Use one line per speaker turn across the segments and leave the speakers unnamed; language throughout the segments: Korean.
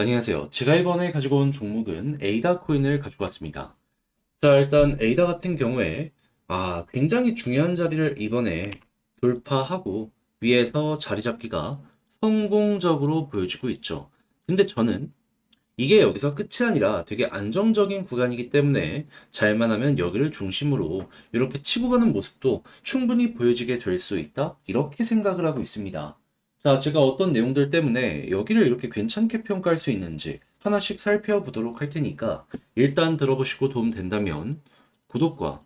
안녕하세요. 제가 이번에 가지고 온 종목은 에이다 코인을 가지고 왔습니다. 자, 일단 에이다 같은 경우에 아, 굉장히 중요한 자리를 이번에 돌파하고 위에서 자리 잡기가 성공적으로 보여지고 있죠. 근데 저는 이게 여기서 끝이 아니라 되게 안정적인 구간이기 때문에 잘만 하면 여기를 중심으로 이렇게 치고 가는 모습도 충분히 보여지게 될 수 있다. 이렇게 생각을 하고 있습니다. 자, 제가 어떤 내용들 때문에 여기를 이렇게 괜찮게 평가할 수 있는지 하나씩 살펴보도록 할 테니까 일단 들어보시고 도움 된다면 구독과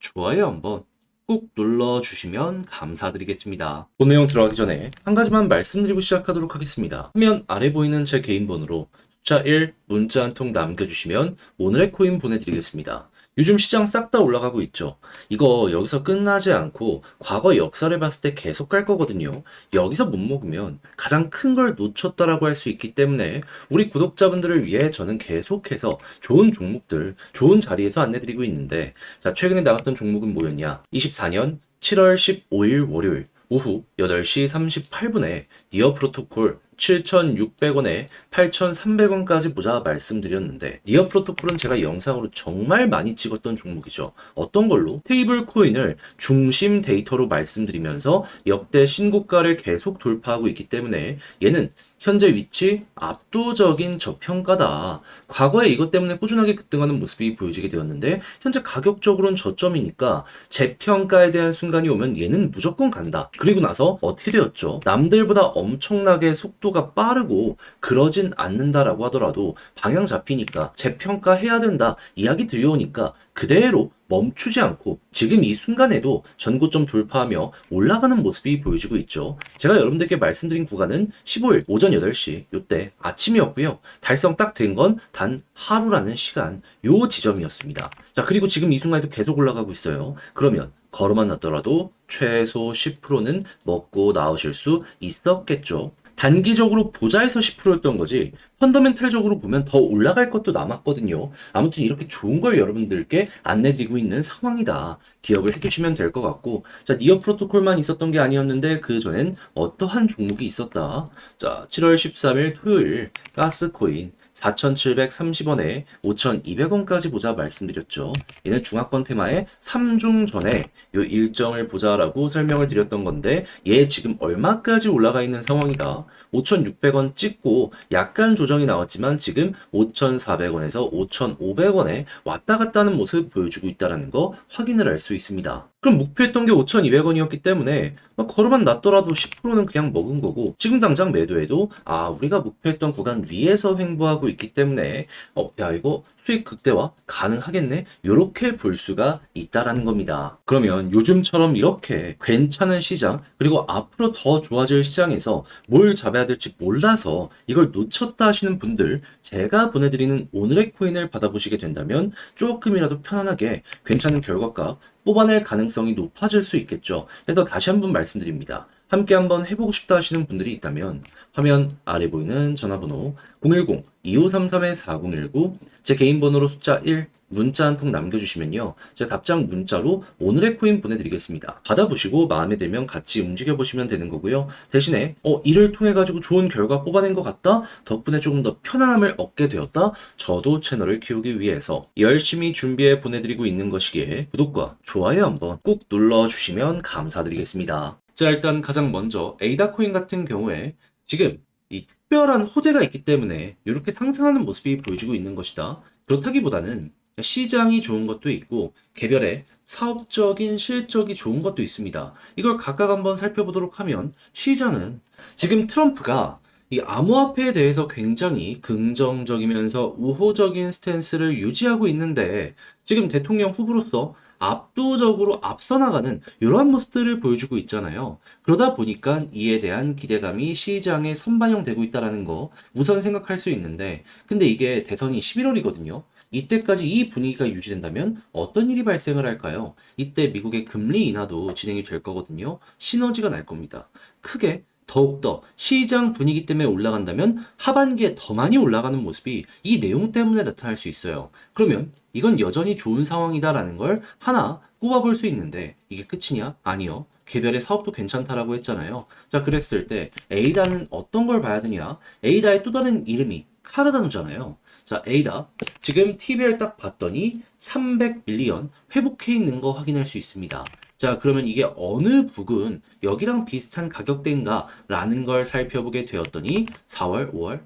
좋아요 한번 꾹 눌러주시면 감사드리겠습니다. 본 내용 들어가기 전에 한 가지만 말씀드리고 시작하도록 하겠습니다. 화면 아래 보이는 제 개인 번호로 숫자 1 문자 한 통 남겨주시면 오늘의 코인 보내드리겠습니다. 요즘 시장 싹 다 올라가고 있죠. 이거 여기서 끝나지 않고 과거 역사를 봤을 때 계속 갈 거거든요. 여기서 못 먹으면 가장 큰 걸 놓쳤다라고 할 수 있기 때문에 우리 구독자분들을 위해 저는 계속해서 좋은 종목들, 좋은 자리에서 안내드리고 있는데 자, 최근에 나갔던 종목은 뭐였냐? 24년 7월 15일 월요일 오후 8시 38분에 니어 프로토콜 7,600원에 8,300원까지 보자 말씀드렸는데 니어 프로토콜은 제가 영상으로 정말 많이 찍었던 종목이죠. 어떤 걸로? 테이블 코인을 중심 데이터로 말씀드리면서 역대 신고가를 계속 돌파하고 있기 때문에 얘는 현재 위치 압도적인 저평가다. 과거에 이것 때문에 꾸준하게 급등하는 모습이 보여지게 되었는데 현재 가격적으로는 저점이니까 재평가에 대한 순간이 오면 얘는 무조건 간다. 그리고 나서 어떻게 되었죠? 남들보다 엄청나게 속도 가 빠르고 그러진 않는다라고 하더라도 방향 잡히니까 재평가해야 된다. 이야기 들려오니까 그대로 멈추지 않고 지금 이 순간에도 전고점 돌파하며 올라가는 모습이 보여지고 있죠. 제가 여러분들께 말씀드린 구간은 15일 오전 8시 요때 아침이었고요. 달성 딱 된 건 단 하루라는 시간 요 지점이었습니다. 자 그리고 지금 이 순간에도 계속 올라가고 있어요. 그러면 걸어만 놨더라도 최소 10%는 먹고 나오실 수 있었겠죠. 단기적으로 보자에서 10%였던 거지 펀더멘탈적으로 보면 더 올라갈 것도 남았거든요. 아무튼 이렇게 좋은 걸 여러분들께 안내드리고 있는 상황이다. 기억을 해주시면 될 것 같고 자 니어 프로토콜만 있었던 게 아니었는데 그 전엔 어떠한 종목이 있었다. 자 7월 13일 토요일 가스코인 4,730원에 5,200원까지 보자 말씀드렸죠. 얘는 중화권 테마의 3중 전에 요 일정을 보자라고 설명을 드렸던 건데 얘 지금 얼마까지 올라가 있는 상황이다. 5,600원 찍고 약간 조정이 나왔지만 지금 5,400원에서 5,500원에 왔다 갔다 하는 모습 보여주고 있다는 거 확인을 할 수 있습니다. 그럼 목표했던 게 5,200원이었기 때문에 걸어만 놨더라도 10%는 그냥 먹은 거고 지금 당장 매도해도 아 우리가 목표했던 구간 위에서 횡보하고 있기 때문에 어 야 이거 수익 극대화 가능하겠네 요렇게 볼 수가 있다라는 겁니다. 그러면 요즘처럼 이렇게 괜찮은 시장 그리고 앞으로 더 좋아질 시장에서 뭘 잡아야 될지 몰라서 이걸 놓쳤다 하시는 분들 제가 보내드리는 오늘의 코인을 받아보시게 된다면 조금이라도 편안하게 괜찮은 결과값 뽑아낼 가능성이 높아질 수 있겠죠. 그래서 다시 한번 말씀드립니다. 함께 한번 해보고 싶다 하시는 분들이 있다면 화면 아래 보이는 전화번호 010-2533-4019 제 개인 번호로 숫자 1 문자 한 통 남겨주시면요. 제가 답장 문자로 오늘의 코인 보내드리겠습니다. 받아보시고 마음에 들면 같이 움직여보시면 되는 거고요. 대신에 어 이를 통해 가지고 좋은 결과 뽑아낸 것 같다? 덕분에 조금 더 편안함을 얻게 되었다? 저도 채널을 키우기 위해서 열심히 준비해 보내드리고 있는 것이기에 구독과 좋아요 한번 꼭 눌러주시면 감사드리겠습니다. 자 일단 가장 먼저 에이다 코인 같은 경우에 지금 이 특별한 호재가 있기 때문에 이렇게 상승하는 모습이 보여지고 있는 것이다. 그렇다기보다는 시장이 좋은 것도 있고 개별의 사업적인 실적이 좋은 것도 있습니다. 이걸 각각 한번 살펴보도록 하면 시장은 지금 트럼프가 이 암호화폐에 대해서 굉장히 긍정적이면서 우호적인 스탠스를 유지하고 있는데 지금 대통령 후보로서 압도적으로 앞서 나가는 이러한 모습들을 보여주고 있잖아요. 그러다 보니까 이에 대한 기대감이 시장에 선반영되고 있다는 거 우선 생각할 수 있는데 근데 이게 대선이 11월이거든요. 이때까지 이 분위기가 유지된다면 어떤 일이 발생을 할까요? 이때 미국의 금리 인하도 진행이 될 거거든요. 시너지가 날 겁니다. 크게 더욱더 시장 분위기 때문에 올라간다면 하반기에 더 많이 올라가는 모습이 이 내용 때문에 나타날 수 있어요. 그러면 이건 여전히 좋은 상황이다라는 걸 하나 꼽아볼 수 있는데 이게 끝이냐? 아니요. 개별의 사업도 괜찮다라고 했잖아요. 자, 그랬을 때 에이다는 어떤 걸 봐야 되냐? 에이다의 또 다른 이름이 카르다노잖아요. 자, 에이다. 지금 TBR 딱 봤더니 300밀리언 회복해 있는 거 확인할 수 있습니다. 자, 그러면 이게 어느 북은 여기랑 비슷한 가격대인가? 라는 걸 살펴보게 되었더니 4월, 5월,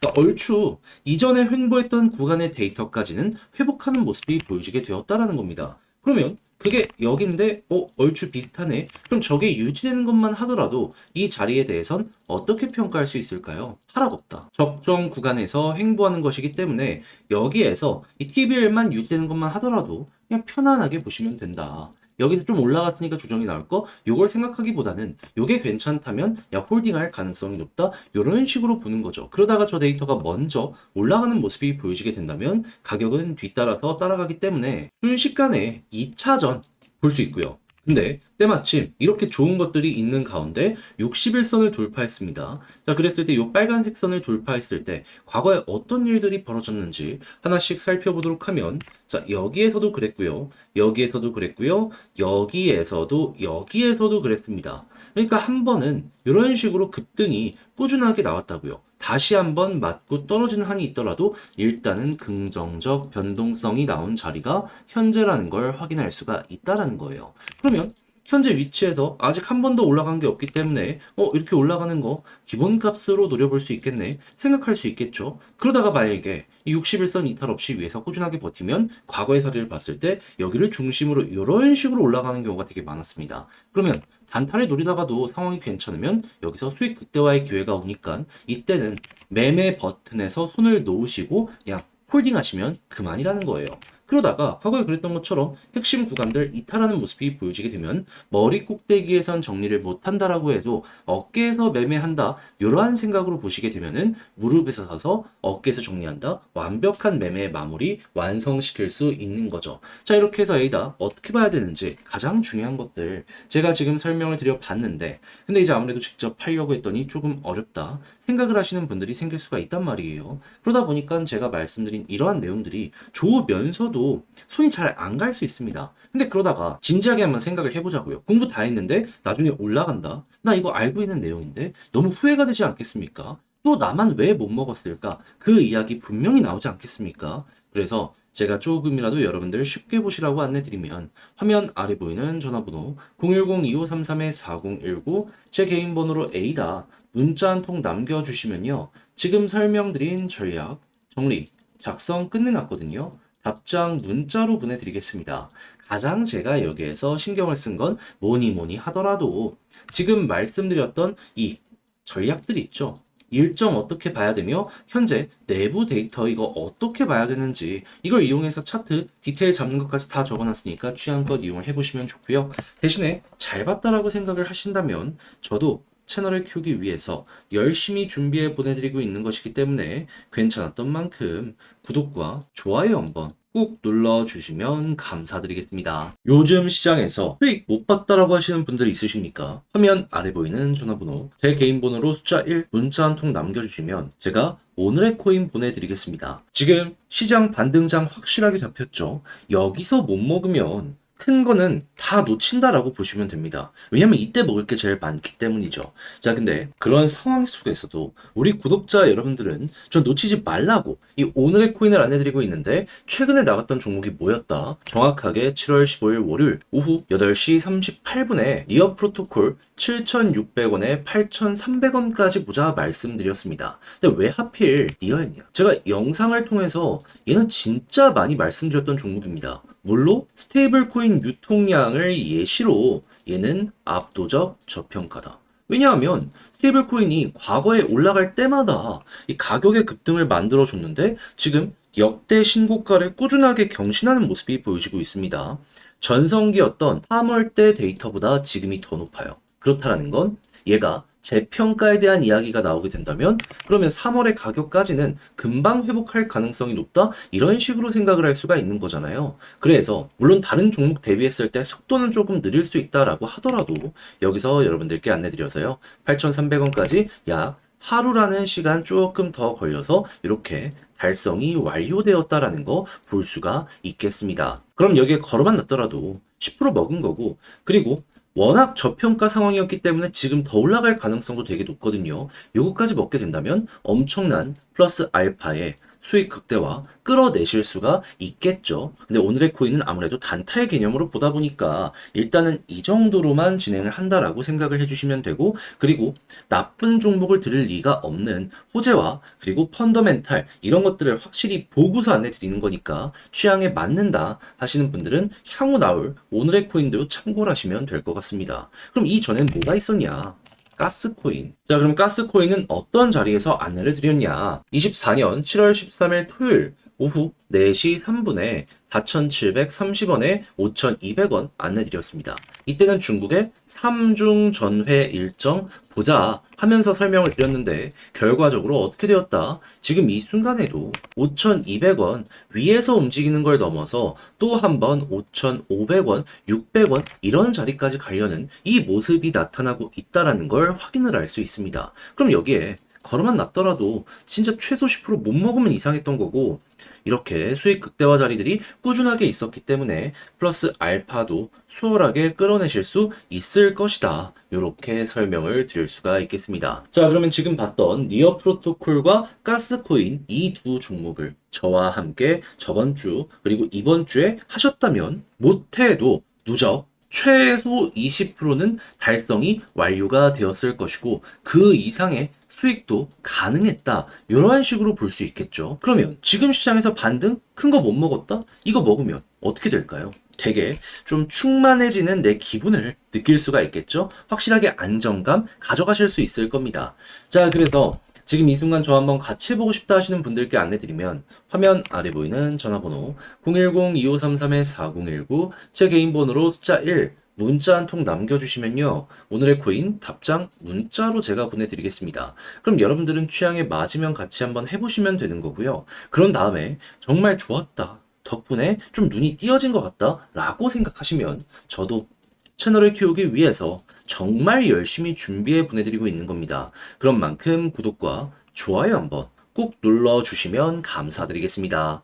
그러니까 얼추 이전에 횡보했던 구간의 데이터까지는 회복하는 모습이 보여지게 되었다라는 겁니다. 그러면 그게 여긴데 어 얼추 비슷하네. 그럼 저게 유지되는 것만 하더라도 이 자리에 대해선 어떻게 평가할 수 있을까요? 하락 없다. 적정 구간에서 횡보하는 것이기 때문에 여기에서 이 TBL만 유지되는 것만 하더라도 그냥 편안하게 보시면 된다. 여기서 좀 올라갔으니까 조정이 나올 거? 요걸 생각하기보다는 요게 괜찮다면 야 홀딩할 가능성이 높다? 요런 식으로 보는 거죠. 그러다가 저 데이터가 먼저 올라가는 모습이 보여지게 된다면 가격은 뒤따라서 따라가기 때문에 순식간에 2차전 볼 수 있고요 근데 때마침 이렇게 좋은 것들이 있는 가운데 61선을 돌파했습니다. 자, 그랬을 때 이 빨간색 선을 돌파했을 때 과거에 어떤 일들이 벌어졌는지 하나씩 살펴보도록 하면 자, 여기에서도 그랬고요. 여기에서도 그랬고요. 여기에서도 여기에서도 그랬습니다. 그러니까 한 번은 이런 식으로 급등이 꾸준하게 나왔다고요. 다시 한번 맞고 떨어지는 한이 있더라도 일단은 긍정적 변동성이 나온 자리가 현재라는 걸 확인할 수가 있다라는 거예요. 그러면 현재 위치에서 아직 한 번도 올라간 게 없기 때문에 어 이렇게 올라가는 거 기본값으로 노려볼 수 있겠네 생각할 수 있겠죠 그러다가 만약에 이 61선 이탈 없이 위에서 꾸준하게 버티면 과거의 사례를 봤을 때 여기를 중심으로 이런 식으로 올라가는 경우가 되게 많았습니다 그러면 단타를 노리다가도 상황이 괜찮으면 여기서 수익 극대화의 기회가 오니까 이때는 매매 버튼에서 손을 놓으시고 그냥 홀딩 하시면 그만이라는 거예요. 그러다가 과거에 그랬던 것처럼 핵심 구간들 이탈하는 모습이 보여지게 되면 머리 꼭대기에선 정리를 못한다라고 해도 어깨에서 매매한다 이러한 생각으로 보시게 되면은 무릎에서 사서 어깨에서 정리한다 완벽한 매매의 마무리 완성시킬 수 있는 거죠. 자 이렇게 해서 에이다 어떻게 봐야 되는지 가장 중요한 것들 제가 지금 설명을 드려 봤는데 근데 이제 아무래도 직접 팔려고 했더니 조금 어렵다 생각을 하시는 분들이 생길 수가 있단 말이에요. 그러다 보니까 제가 말씀드린 이러한 내용들이 좋으면서도 손이 잘 안 갈 수 있습니다. 근데 그러다가 진지하게 한번 생각을 해보자고요. 공부 다 했는데 나중에 올라간다. 나 이거 알고 있는 내용인데 너무 후회가 되지 않겠습니까? 또 나만 왜 못 먹었을까? 그 이야기 분명히 나오지 않겠습니까? 그래서 제가 조금이라도 여러분들 쉽게 보시라고 안내드리면 화면 아래 보이는 전화번호 010-2533-4019 제 개인 번호로 A다 문자 한 통 남겨주시면요. 지금 설명드린 전략 정리 작성 끝내놨거든요. 답장 문자로 보내드리겠습니다. 가장 제가 여기에서 신경을 쓴 건 뭐니 뭐니 하더라도 지금 말씀드렸던 이 전략들 있죠. 일정 어떻게 봐야 되며 현재 내부 데이터 이거 어떻게 봐야 되는지 이걸 이용해서 차트 디테일 잡는 것까지 다 적어놨으니까 취향껏 이용을 해보시면 좋고요. 대신에 잘 봤다라고 생각을 하신다면 저도 채널을 키우기 위해서 열심히 준비해 보내드리고 있는 것이기 때문에 괜찮았던 만큼 구독과 좋아요 한번 꾹 눌러주시면 감사드리겠습니다. 요즘 시장에서 수익 못 봤다라고 하시는 분들 있으십니까? 화면 아래 보이는 전화번호 제 개인 번호로 숫자 1 문자 한 통 남겨주시면 제가 오늘의 코인 보내드리겠습니다. 지금 시장 반등장 확실하게 잡혔죠? 여기서 못 먹으면 큰 거는 다 놓친다라고 보시면 됩니다. 왜냐면 이때 먹을 게 제일 많기 때문이죠. 자, 근데 그런 상황 속에서도 우리 구독자 여러분들은 좀 놓치지 말라고 이 오늘의 코인을 안내드리고 있는데 최근에 나갔던 종목이 뭐였다? 정확하게 7월 15일 월요일 오후 8시 38분에 니어 프로토콜 7,600원에 8,300원까지 보자 말씀드렸습니다. 근데 왜 하필 니어였냐? 제가 영상을 통해서 얘는 진짜 많이 말씀드렸던 종목입니다. 물론 스테이블 코인 유통량을 예시로 얘는 압도적 저평가다. 왜냐하면 스테이블 코인이 과거에 올라갈 때마다 이 가격의 급등을 만들어 줬는데 지금 역대 신고가를 꾸준하게 경신하는 모습이 보여지고 있습니다. 전성기였던 3월 때 데이터보다 지금이 더 높아요. 그렇다라는 건 얘가 재평가에 대한 이야기가 나오게 된다면 그러면 3월의 가격까지는 금방 회복할 가능성이 높다 이런 식으로 생각을 할 수가 있는 거잖아요. 그래서 물론 다른 종목 대비했을 때 속도는 조금 느릴 수 있다라고 하더라도 여기서 여러분들께 안내드려서요. 8,300원까지 약 하루라는 시간 조금 더 걸려서 이렇게 달성이 완료되었다라는 거 볼 수가 있겠습니다. 그럼 여기에 걸어만 놨더라도 10% 먹은 거고 그리고 워낙 저평가 상황이었기 때문에 지금 더 올라갈 가능성도 되게 높거든요. 요거까지 먹게 된다면 엄청난 플러스 알파의 수익 극대화 끌어내실 수가 있겠죠. 근데 오늘의 코인은 아무래도 단타의 개념으로 보다 보니까 일단은 이 정도로만 진행을 한다라고 생각을 해주시면 되고 그리고 나쁜 종목을 들을 리가 없는 호재와 그리고 펀더멘탈 이런 것들을 확실히 보고서 안내 드리는 거니까 취향에 맞는다 하시는 분들은 향후 나올 오늘의 코인도 참고를 하시면 될 것 같습니다. 그럼 이전엔 뭐가 있었냐? 가스코인. 자, 그럼 가스코인은 어떤 자리에서 안내를 드렸냐? 24년 7월 13일 토요일 오후 4시 3분에 4,730원에 5,200원 안내드렸습니다. 이때는 중국의 3중 전회 일정 보자 하면서 설명을 드렸는데 결과적으로 어떻게 되었다? 지금 이 순간에도 5,200원 위에서 움직이는 걸 넘어서 또 한 번 5,500원, 600원 이런 자리까지 가려는 이 모습이 나타나고 있다라는 걸 확인을 할 수 있습니다. 그럼 여기에 걸어만 놨더라도 진짜 최소 10%못 먹으면 이상했던 거고 이렇게 수익 극대화 자리들이 꾸준하게 있었기 때문에 플러스 알파도 수월하게 끌어내실 수 있을 것이다. 이렇게 설명을 드릴 수가 있겠습니다. 자, 그러면 지금 봤던 니어 프로토콜과 가스코인 이 두 종목을 저와 함께 저번 주 그리고 이번 주에 하셨다면 못해도 누적 최소 20%는 달성이 완료가 되었을 것이고 그 이상의 수익도 가능했다. 이러한 식으로 볼 수 있겠죠. 그러면 지금 시장에서 반등 큰 거 못 먹었다? 이거 먹으면 어떻게 될까요? 되게 좀 충만해지는 내 기분을 느낄 수가 있겠죠? 확실하게 안정감 가져가실 수 있을 겁니다. 자, 그래서 지금 이 순간 저 한번 같이 해보고 싶다 하시는 분들께 안내드리면 화면 아래 보이는 전화번호 010-2533-4019 제 개인 번호로 숫자 1 문자 한 통 남겨주시면요. 오늘의 코인 답장 문자로 제가 보내드리겠습니다. 그럼 여러분들은 취향에 맞으면 같이 한번 해보시면 되는 거고요. 그런 다음에 정말 좋았다. 덕분에 좀 눈이 띄어진 것 같다. 라고 생각하시면 저도 채널을 키우기 위해서 정말 열심히 준비해 보내드리고 있는 겁니다. 그런 만큼 구독과 좋아요 한번 꼭 눌러주시면 감사드리겠습니다.